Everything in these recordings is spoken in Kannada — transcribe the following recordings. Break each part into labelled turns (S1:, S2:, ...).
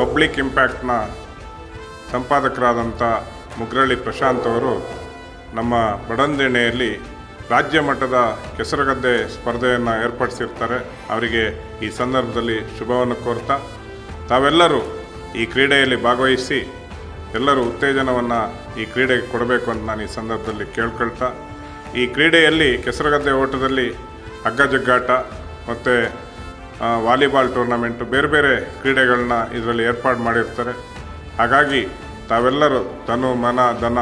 S1: ಪಬ್ಲಿಕ್ ಇಂಪ್ಯಾಕ್ಟ್ನ ಸಂಪಾದಕರಾದಂಥ ಮುಗ್ರಳ್ಳಿ ಪ್ರಶಾಂತ್ ಅವರು ನಮ್ಮ ಬಡಂದೆಣೆಯಲ್ಲಿ ರಾಜ್ಯ ಮಟ್ಟದ ಕೆಸರುಗದ್ದೆ ಸ್ಪರ್ಧೆಯನ್ನು ಏರ್ಪಡಿಸಿರ್ತಾರೆ. ಅವರಿಗೆ ಈ ಸಂದರ್ಭದಲ್ಲಿ ಶುಭವನ್ನು ಕೋರ್ತಾ, ತಾವೆಲ್ಲರೂ ಈ ಕ್ರೀಡೆಯಲ್ಲಿ ಭಾಗವಹಿಸಿ ಎಲ್ಲರೂ ಉತ್ತೇಜನವನ್ನು ಈ ಕ್ರೀಡೆಗೆ ಕೊಡಬೇಕು ಅಂತ ನಾನು ಈ ಸಂದರ್ಭದಲ್ಲಿ ಕೇಳ್ಕೊಳ್ತಾ, ಈ ಕ್ರೀಡೆಯಲ್ಲಿ ಕೆಸರಗದ್ದೆ ಓಟದಲ್ಲಿ ಹಗ್ಗ ಜಗ್ಗಾಟ ಮತ್ತು ವಾಲಿಬಾಲ್ ಟೂರ್ನಮೆಂಟು ಬೇರೆ ಬೇರೆ ಕ್ರೀಡೆಗಳನ್ನ ಇದರಲ್ಲಿ ಏರ್ಪಾಡು ಮಾಡಿರ್ತಾರೆ. ಹಾಗಾಗಿ ತಾವೆಲ್ಲರೂ ತನು, ಮನ, ಧನ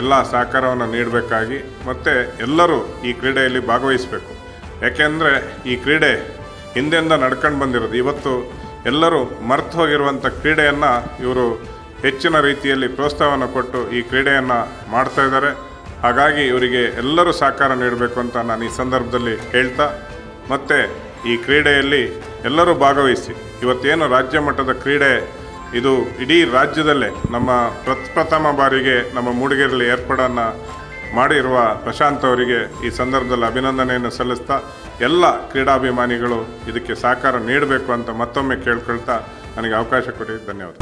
S1: ಎಲ್ಲ ಸಹಕಾರವನ್ನು ನೀಡಬೇಕಾಗಿ ಮತ್ತು ಎಲ್ಲರೂ ಈ ಕ್ರೀಡೆಯಲ್ಲಿ ಭಾಗವಹಿಸಬೇಕು. ಯಾಕೆಂದರೆ ಈ ಕ್ರೀಡೆ ಹಿಂದೆಂದ ನಡ್ಕೊಂಡು ಬಂದಿರೋದು. ಇವತ್ತು ಎಲ್ಲರೂ ಮರ್ತು ಹೋಗಿರುವಂಥ ಕ್ರೀಡೆಯನ್ನು ಇವರು ಹೆಚ್ಚಿನ ರೀತಿಯಲ್ಲಿ ಪ್ರೋತ್ಸಾಹವನ್ನು ಕೊಟ್ಟು ಈ ಕ್ರೀಡೆಯನ್ನು ಮಾಡ್ತಾ ಇದ್ದಾರೆ. ಹಾಗಾಗಿ ಇವರಿಗೆ ಎಲ್ಲರೂ ಸಹಕಾರ ನೀಡಬೇಕು ಅಂತ ನಾನು ಈ ಸಂದರ್ಭದಲ್ಲಿ ಹೇಳ್ತಾ, ಮತ್ತು ಈ ಕ್ರೀಡೆಯಲ್ಲಿ ಎಲ್ಲರೂ ಭಾಗವಹಿಸಿ. ಇವತ್ತೇನು ರಾಜ್ಯ ಮಟ್ಟದ ಕ್ರೀಡೆ, ಇದು ಇಡೀ ರಾಜ್ಯದಲ್ಲೇ ನಮ್ಮ ಪ್ರಪ್ರಥಮ ಬಾರಿಗೆ ನಮ್ಮ ಮೂಡಿಗೆರೆಯಲ್ಲಿ ಏರ್ಪಾಡನ್ನು ಮಾಡಿರುವ ಪ್ರಶಾಂತ್ ಅವರಿಗೆ ಈ ಸಂದರ್ಭದಲ್ಲಿ ಅಭಿನಂದನೆಯನ್ನು ಸಲ್ಲಿಸ್ತಾ, ಎಲ್ಲ ಕ್ರೀಡಾಭಿಮಾನಿಗಳು ಇದಕ್ಕೆ ಸಹಕಾರ ನೀಡಬೇಕು ಅಂತ ಮತ್ತೊಮ್ಮೆ ಕೇಳ್ಕೊಳ್ತಾ ನನಗೆ ಅವಕಾಶ ಕೊಡಿ ಧನ್ಯವಾದ